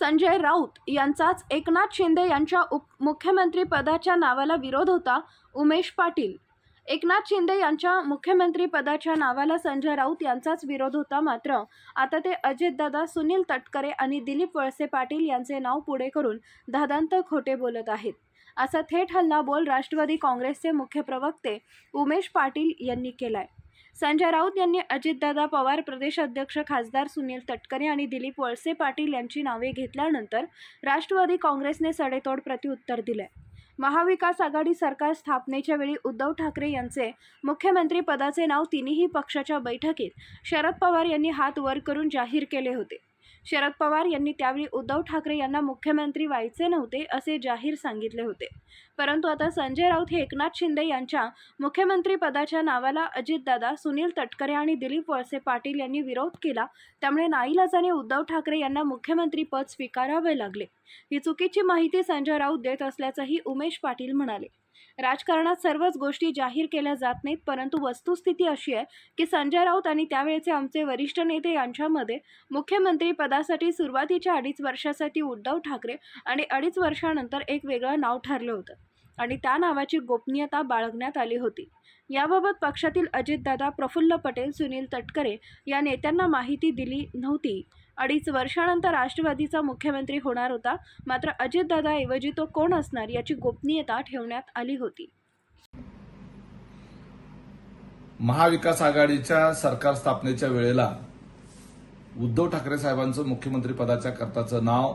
संजय राऊत यांचाच एकनाथ शिंदे यांच्या उप मुख्यमंत्रीपदाच्या नावाला विरोध होता उमेश पाटील. एकनाथ शिंदे यांच्या मुख्यमंत्रीपदाच्या नावाला संजय राऊत यांचाच विरोध होता मात्र आता ते अजितदादा सुनील तटकरे आणि दिलीप वळसे पाटील यांचे नाव पुढे करून दादांत खोटे बोलत आहेत. असा थेट हल्ला बोल राष्ट्रवादी काँग्रेसचे मुख्य प्रवक्ते उमेश पाटील यांनी केलाय. संजय राऊत यांनी अजितदादा पवार प्रदेश अध्यक्ष खासदार सुनील तटकरे आणि दिलीप वळसे पाटील यांची नावे घेतल्यानंतर राष्ट्रवादी काँग्रेसने सडेतोड प्रत्युत्तर दिले. महाविकास आघाडी सरकार स्थापनेच्या वेळी उद्धव ठाकरे यांचे मुख्यमंत्री पदाचे नाव तिन्ही पक्षाच्या बैठकीत शरद पवार यांनी हात वर करून जाहीर केले होते. शरद पवार यांनी त्यावेळी उद्धव ठाकरे यांना मुख्यमंत्री व्हायचे नव्हते असे जाहीर सांगितले होते. परंतु आता संजय राऊत हे एकनाथ शिंदे यांच्या मुख्यमंत्री पदाच्या नावाला अजितदादा सुनील तटकरे आणि दिलीप वळसे पाटील यांनी विरोध केला त्यामुळे नाईलाजाने उद्धव ठाकरे यांना मुख्यमंत्री पद स्वीकारावे लागले. ही चुकीची माहिती संजय राऊत देत असल्याचंही उमेश पाटील म्हणाले. राजकारणात सर्वच गोष्टी जाहीर केल्या जात नाहीत परंतु वस्तुस्थिती अशी आहे की संजय राऊत आणि त्यावेळेचे आमचे वरिष्ठ नेते यांच्यामध्ये मुख्यमंत्री पदासाठी सुरुवातीच्या अडीच वर्षासाठी उद्धव ठाकरे आणि अडीच वर्षानंतर एक वेगळं नाव ठरलं होतं आणि त्या नावाची गोपनीयता बाळगण्यात आली होती. याबाबत पक्षातील अजितदादा प्रफुल्ल पटेल सुनील तटकरे या नेत्यांना माहिती दिली नव्हती. अडीच वर्षानंतर राष्ट्रवादीचा मुख्यमंत्री होणार होता. मात्र अजितदादाऐवजी तो कोण असणार याची गोपनीयता ठेवण्यात आली होती. महाविकास आघाडीच्या सरकार स्थापनेच्या वेळेला उद्धव ठाकरे साहेबांचं मुख्यमंत्री पदाच्या करताचं नाव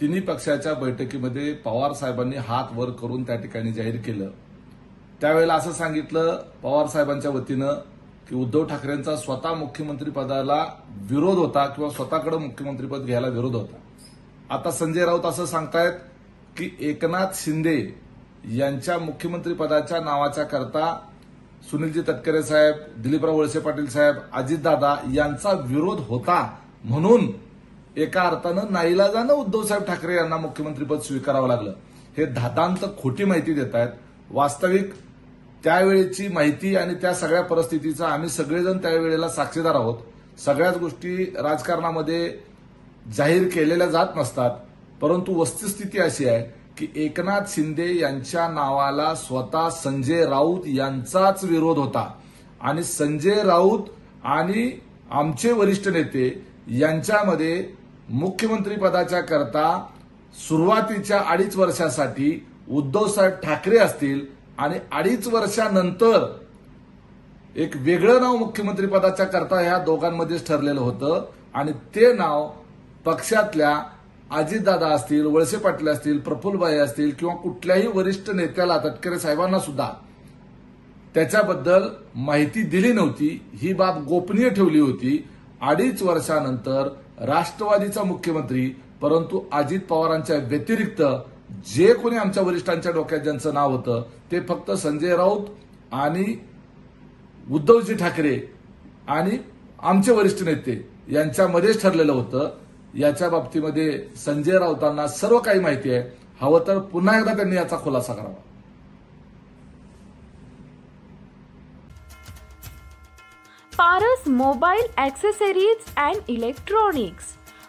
तिन्ही पक्षाच्या बैठकीमध्ये पवार साहेबांनी हात वर करून त्या ठिकाणी जाहीर केलं. त्यावेळेला असं सांगितलं पवार साहेबांच्या वतीनं की उद्धव ठाकरेंचा स्वतः मुख्यमंत्रीपदाला विरोध होता किंवा स्वतःकडे मुख्यमंत्रीपद घ्यायला विरोध होता. आता संजय राऊत असं सांगतायत की एकनाथ शिंदे यांच्या मुख्यमंत्रीपदाच्या नावाच्या करता सुनीलजी तटकरे साहेब दिलीपराव वळसे पाटील साहेब अजितदादा यांचा विरोध होता म्हणून एका अर्थानं नाईलाजानं उद्धवसाहेब ठाकरे यांना मुख्यमंत्रीपद स्वीकारावं लागलं. हे धातांत खोटी माहिती देत आहेत वास्तविक त्यावेळेची माहिती आणि त्या सगळ्या परिस्थितीचा आम्ही सगळेजण त्यावेळेला साक्षीदार आहोत. सगळ्याच गोष्टी राजकारणामध्ये जाहीर केलेल्या जात नसतात परंतु वस्तुस्थिती अशी आहे की एकनाथ शिंदे यांच्या नावाला स्वतः संजय राऊत यांचाच विरोध होता. आणि संजय राऊत आणि आमचे वरिष्ठ नेते यांच्यामध्ये मुख्यमंत्री पदाच्या करता सुरुवातीच्या अडीच वर्षासाठी उद्धव साहेब ठाकरे असतील आणि अडीच वर्षानंतर एक वेगळं नाव मुख्यमंत्री पदाच्या करता या दोघांमध्येच ठरलेलं होतं. आणि ते नाव पक्षातल्या अजितदादा असतील वळसे पाटील असतील प्रफुल्लबाई असतील किंवा कुठल्याही वरिष्ठ नेत्याला तटकरे साहेबांना सुद्धा त्याच्याबद्दल माहिती दिली नव्हती. ही बाब गोपनीय ठेवली होती. अडीच वर्षानंतर राष्ट्रवादीचा मुख्यमंत्री परंतु अजित पवारांच्या व्यतिरिक्त जे कोणी आमच्या वरिष्ठांच्या डोक्यात ज्यांचं नाव होतं ते फक्त संजय राऊत आणि उद्धवजी ठाकरे आणि आमचे वरिष्ठ नेते यांच्यामध्येच ठरलेलं होतं. याच्या बाबतीमध्ये संजय राऊतांना सर्व काही माहिती आहे. हवं तर पुन्हा एकदा त्यांनी याचा खुलासा करावा. Paras mobile accessories and electronics.